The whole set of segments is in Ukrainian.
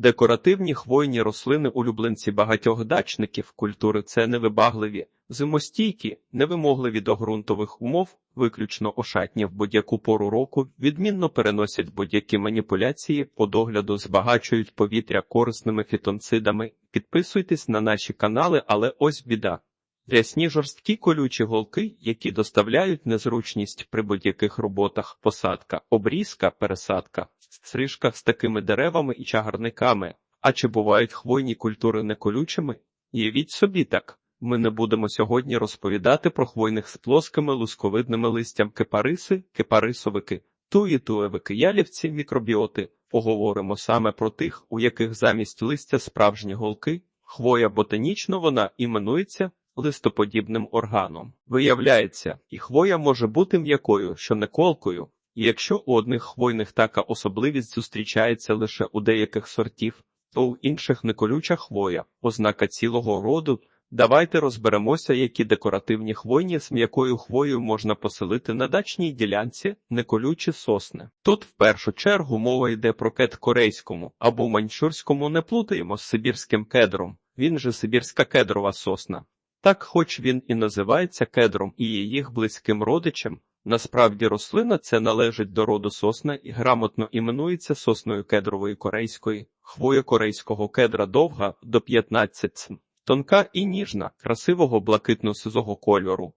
Декоративні хвойні рослини улюбленці багатьох дачників культури це невибагливі, зимостійкі, невимогливі до ґрунтових умов, виключно ошатні в будь-яку пору року, відмінно переносять будь-які маніпуляції, по догляду збагачують повітря корисними фітонцидами. Підписуйтесь на наші канали, але ось біда. Рясні жорсткі колючі голки, які доставляють незручність при будь-яких роботах, посадка, обрізка, пересадка, стрижка з такими деревами і чагарниками. А чи бувають хвойні культури неколючими? Явіть собі так. Ми не будемо сьогодні розповідати про хвойних з плоскими лусковидними листям кипариси, кипарисовики, туї туевики, ялівці, мікробіоти. Поговоримо саме про тих, у яких замість листя справжні голки, хвоя ботанічно вона іменується листоподібним органом. Виявляється, і хвоя може бути м'якою, що не колкою. Якщо у одних хвойних така особливість зустрічається лише у деяких сортів, то у інших неколюча хвоя, ознака цілого роду. Давайте розберемося, які декоративні хвойні з м'якою хвоєю можна поселити на дачній ділянці неколючі сосни. Тут в першу чергу мова йде про кед корейському або маньчжурському не плутаємо з сибірським кедром, він же сибірська кедрова сосна. Так, хоч він і називається кедром і їх близьким родичем, насправді рослина це належить до роду сосна і грамотно іменується сосною кедрової корейської, хвоя корейського кедра довга до 15 см. Тонка і ніжна, красивого блакитно-сизого кольору.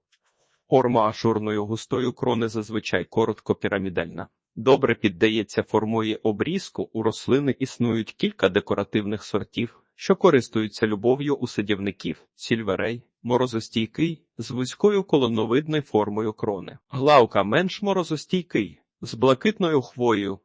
Форма ашурної густої крони зазвичай коротко пірамідальна. Добре піддається формою обрізку, у рослини існують кілька декоративних сортів, що користуються любов'ю у садівників, сільверей, морозостійкий, з вузькою колоновидною формою крони. Главка менш морозостійкий, з блакитною хвоєю,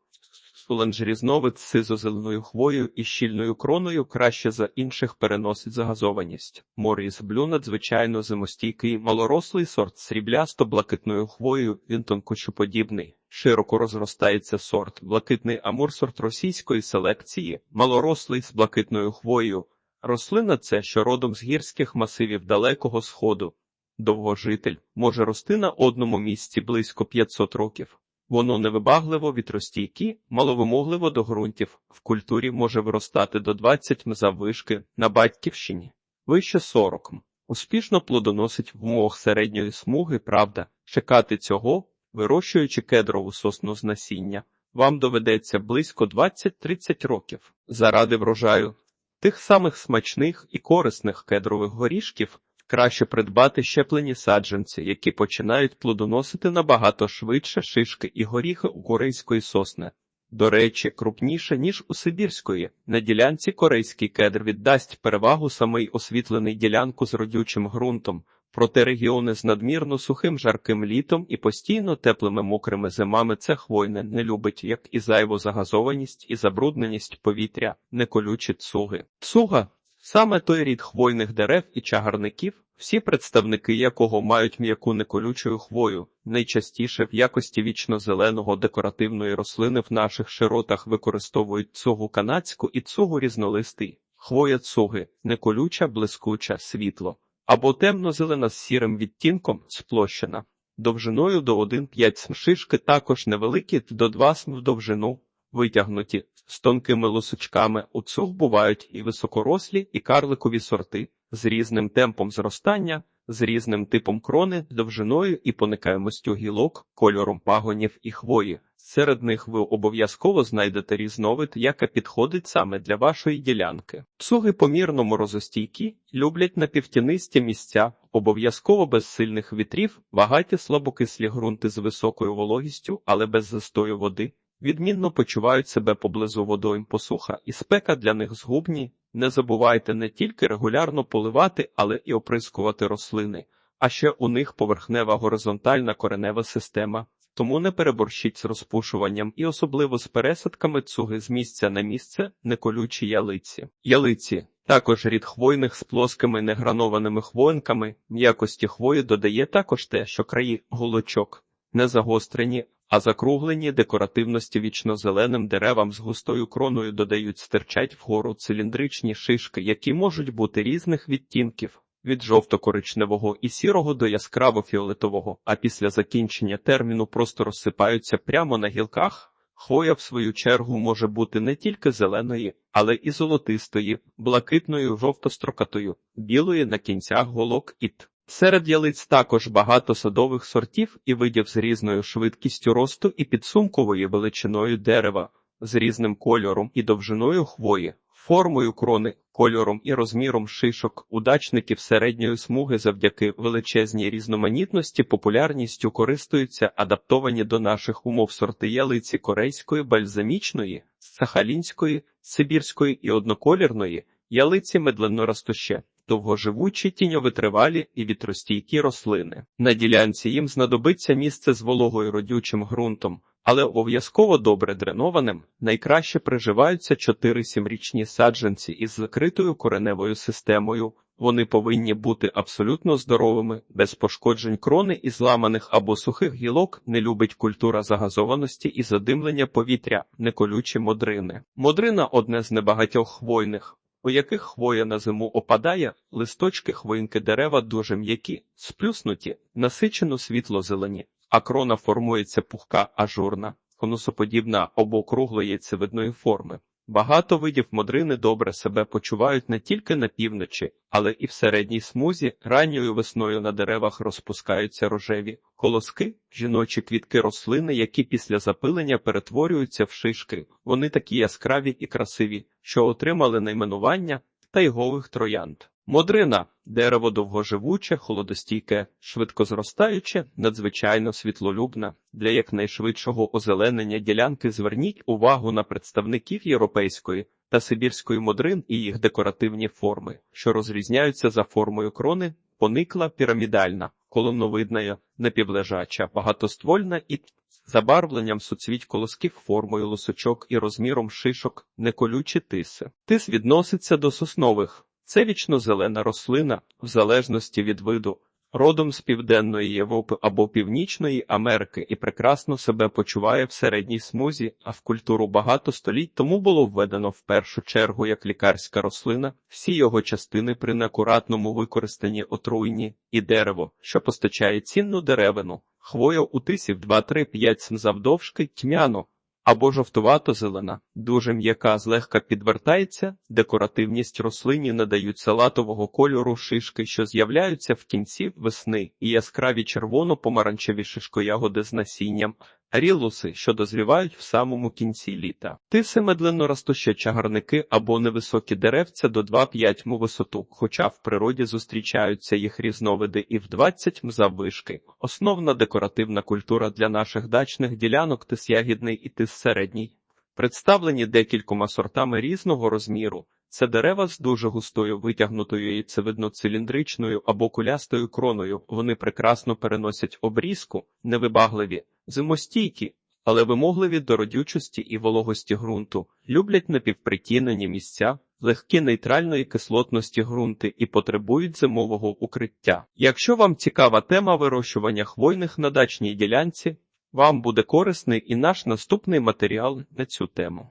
Суланж з сизозеленою хвоєю і щільною кроною краще за інших переносить загазованість. Моріс блю надзвичайно зимостійкий малорослий сорт сріблясто-блакитною хвоєю, він тонкочуподібний. Широко розростається сорт, блакитний амур сорт російської селекції, малорослий з блакитною хвоєю. Рослина це, що родом з гірських масивів Далекого Сходу. Довгожитель може рости на одному місці близько 500 років. Воно невибагливо вітростійкі, маловимогливо до ґрунтів. В культурі може виростати до 20 м заввишки на батьківщині, вище 40 м. Успішно плодоносить в умовах середньої смуги, правда, чекати цього, вирощуючи кедрову сосну з насіння, вам доведеться близько 20-30 років. Заради врожаю тих самих смачних і корисних кедрових горішків краще придбати щеплені саджанці, які починають плодоносити набагато швидше шишки і горіхи у корейської сосни. До речі, крупніше, ніж у Сибірської. На ділянці корейський кедр віддасть перевагу самий освітлений ділянку з родючим ґрунтом, проте регіони з надмірно сухим жарким літом і постійно теплими мокрими зимами це хвойне не любить, як і зайву загазованість і забрудненість повітря, неколючі цуги. Цуга Саме той рід хвойних дерев і чагарників, всі представники якого мають м'яку неколючою хвою, найчастіше в якості вічно-зеленого декоративної рослини в наших широтах використовують цугу канадську і цугу різнолистий, хвоя цуги, неколюча, блискуча, світло, або темно-зелена з сірим відтінком, сплощена, довжиною до 1,5 см шишки також невеликі до 2 см в довжину, витягнуті з тонкими лусочками. У цуг бувають і високорослі, і карликові сорти з різним темпом зростання, з різним типом крони, довжиною і поникаємостю гілок, кольором пагонів і хвої. Серед них ви обов'язково знайдете різновид, яка підходить саме для вашої ділянки. Цуги помірно морозостійкі, люблять напівтінисті місця, обов'язково без сильних вітрів, багаті слабокислі ґрунти з високою вологістю, але без застою води. Відмінно почувають себе поблизу водойм посуха, і спека для них згубні. Не забувайте не тільки регулярно поливати, але і оприскувати рослини, а ще у них поверхнева горизонтальна коренева система, тому не переборщіть з розпушуванням і особливо з пересадками цуги з місця на місце неколючі ялиці. Ялиці також рід хвойних з плоскими негранованими хвоїнками, м'якості хвої додає також те, що краї голочок не загострені, а закруглені декоративності вічно-зеленим деревам з густою кроною додають стирчать вгору циліндричні шишки, які можуть бути різних відтінків. Від жовто-коричневого і сірого до яскраво-фіолетового, а після закінчення терміну просто розсипаються прямо на гілках. Хвоя, в свою чергу, може бути не тільки зеленої, але і золотистої, блакитною, жовтострокатою, білої на кінцях голок і. Серед ялиць також багато садових сортів і видів з різною швидкістю росту і підсумковою величиною дерева, з різним кольором і довжиною хвої, формою крони, кольором і розміром шишок, удачників середньої смуги завдяки величезній різноманітності популярністю користуються адаптовані до наших умов сорти ялиці корейської, бальзамічної, сахалінської, сибірської і одноколірної, ялиці медленноростуще, довгоживучі, тіньовитривалі і вітростійкі рослини. На ділянці їм знадобиться місце з вологою родючим ґрунтом, але обов'язково добре дренованим. Найкраще приживаються 4-7-річні саджанці із закритою кореневою системою. Вони повинні бути абсолютно здоровими, без пошкоджень крони і зламаних або сухих гілок, не любить культура загазованості і задимлення повітря, неколючі модрини. Модрина одне з небагатьох хвойних, у яких хвоя на зиму опадає, листочки хвоїнки дерева дуже м'які, сплюснуті, насичено світло-зелені, а крона формується пухка ажурна, конусоподібна або круглої яйцевидної форми. Багато видів модрини добре себе почувають не тільки на півночі, але і в середній смузі. Ранньою весною на деревах розпускаються рожеві колоски, жіночі квітки рослини, які після запилення перетворюються в шишки. Вони такі яскраві і красиві, що отримали найменування тайгових троянд. Модрина дерево довгоживуче, холодостійке, швидко зростаюче, надзвичайно світлолюбне. Для якнайшвидшого озеленення ділянки зверніть увагу на представників європейської та сибірської модрин і їх декоративні форми, що розрізняються за формою крони, поникла пірамідальна, колоновидна, напівлежача, багатоствольна і забарвленням суцвіть колосків формою лосочок і розміром шишок, неколючі тиси. Тис відноситься до соснових. Це вічно-зелена рослина, в залежності від виду, родом з Південної Європи або Північної Америки і прекрасно себе почуває в середній смузі, а в культуру багато століть тому було введено в першу чергу як лікарська рослина, всі його частини при неакуратному використанні отруйні, і дерево, що постачає цінну деревину, хвоя у тисів 2-3-5 см завдовжки, тьмяно, або жовтувато-зелена, дуже м'яка злегка підвертається, декоративність рослині надають салатового кольору шишки, що з'являються в кінці весни, і яскраві червоно-помаранчеві шишкоягоди з насінням, рілуси, що дозрівають в самому кінці літа. Тиси медленно ростущі чагарники або невисокі деревця до 2-5 м висоту, хоча в природі зустрічаються їх різновиди і в 20 м заввишки. Основна декоративна культура для наших дачних ділянок тис ягідний і тис середній. Представлені декількома сортами різного розміру. Це дерева з дуже густою витягнутою яйцевидно-циліндричною або кулястою кроною. Вони прекрасно переносять обрізку, невибагливі, зимостійкі, але вимогливі до родючості і вологості ґрунту, люблять напівпритінені місця, легкі нейтральної кислотності ґрунти і потребують зимового укриття. Якщо вам цікава тема вирощування хвойних на дачній ділянці, вам буде корисний і наш наступний матеріал на цю тему.